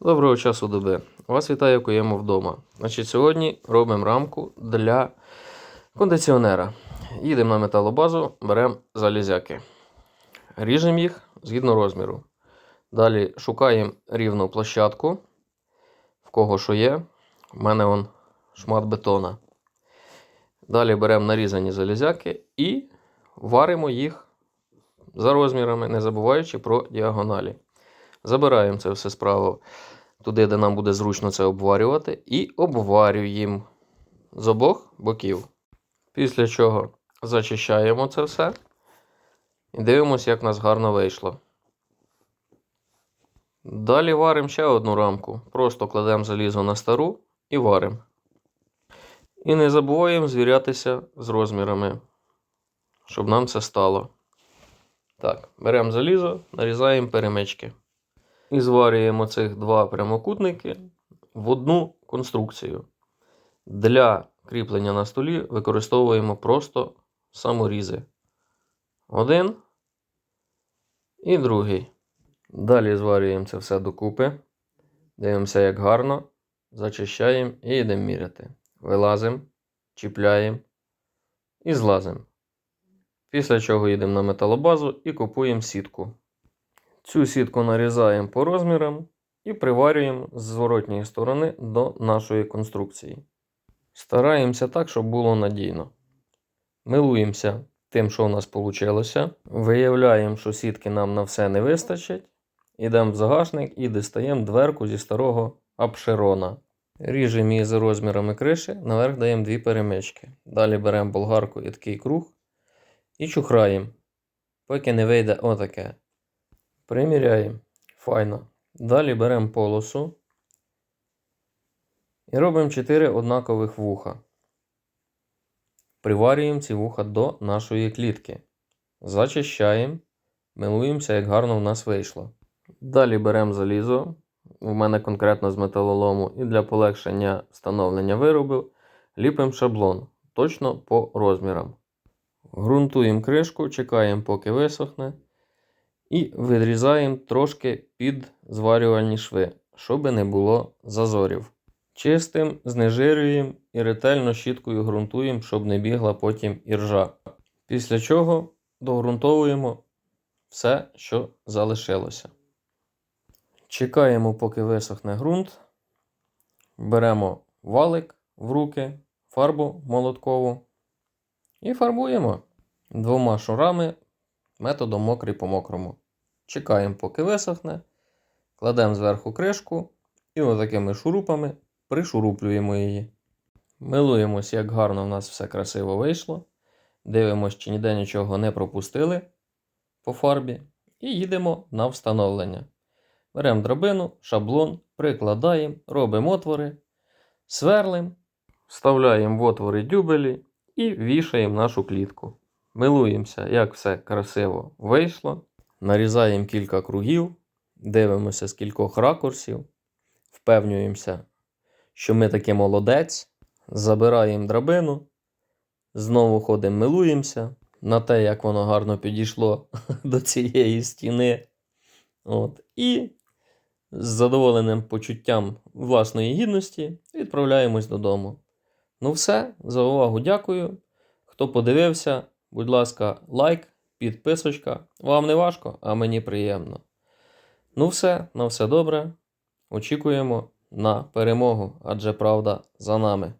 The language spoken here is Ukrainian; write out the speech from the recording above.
Доброго часу доби. Вас вітає Куємо вдома. Значить, сьогодні робимо рамку для кондиціонера. Їдемо на металобазу, беремо залізяки. Ріжемо їх згідно розміру. Далі шукаємо рівну площадку, в кого що є. У мене он шмат бетона. Далі беремо нарізані залізяки і варимо їх за розмірами, не забуваючи про діагоналі. Забираємо це все справа туди, де нам буде зручно це обварювати, і обварюємо з обох боків. Після чого зачищаємо це все і дивимося, як в нас гарно вийшло. Далі варимо ще одну рамку. Просто кладемо залізо на стару і варимо. І не забуваємо звірятися з розмірами, щоб нам це стало. Так, беремо залізо, нарізаємо перемички. І зварюємо цих два прямокутники в одну конструкцію. Для кріплення на столі використовуємо просто саморізи. Один і другий. Далі зварюємо це все докупи. Дивимося, як гарно. Зачищаємо і йдемо міряти. Вилазимо, чіпляємо і злазимо. Після чого йдемо на металобазу і купуємо сітку. Цю сітку нарізаємо по розмірам і приварюємо з зворотньої сторони до нашої конструкції. Стараємося так, щоб було надійно. Милуємося тим, що у нас вийшло. Виявляємо, що сітки нам на все не вистачить. Ідемо в загашник і дістаємо дверку зі старого апшерона. Ріжемо її за розмірами криші, наверх даємо дві перемички. Далі беремо болгарку і такий круг і чухраємо, поки не вийде отаке. Приміряємо. Файно. Далі беремо полосу і робимо 4 однакових вуха. Приварюємо ці вуха до нашої клітки. Зачищаємо. Милуємося, як гарно в нас вийшло. Далі беремо залізо. У мене конкретно з металолому, і для полегшення встановлення виробів ліпимо шаблон точно по розмірам. Грунтуємо кришку, чекаємо, поки висохне. І відрізаємо трошки під зварювальні шви, щоб не було зазорів. Чистим, знежирюємо і ретельно щіткою ґрунтуємо, щоб не бігла потім іржа. Після чого догрунтовуємо все, що залишилося. Чекаємо, поки висохне ґрунт. Беремо валик в руки, фарбу молоткову і фарбуємо двома шурами методом мокрий по мокрому. Чекаємо, поки висохне, кладемо зверху кришку і отакими шурупами пришуруплюємо її. Милуємось, як гарно в нас все красиво вийшло. Дивимося, чи ніде нічого не пропустили по фарбі. І їдемо на встановлення. Беремо драбину, шаблон, прикладаємо, робимо отвори, сверлимо, вставляємо в отвори дюбелі і вішаємо нашу клітку. Милуємося, як все красиво вийшло. Нарізаємо кілька кругів, дивимося з кількох ракурсів, впевнюємося, що ми таки молодець. Забираємо драбину, знову ходимо, милуємося на те, як воно гарно підійшло до цієї стіни. От. І з задоволеним почуттям власної гідності відправляємось додому. Ну, все, за увагу дякую. Хто подивився, будь ласка, лайк, підписочка. Вам не важко, а мені приємно. Ну, все, на все добре. Очікуємо на перемогу, адже правда за нами.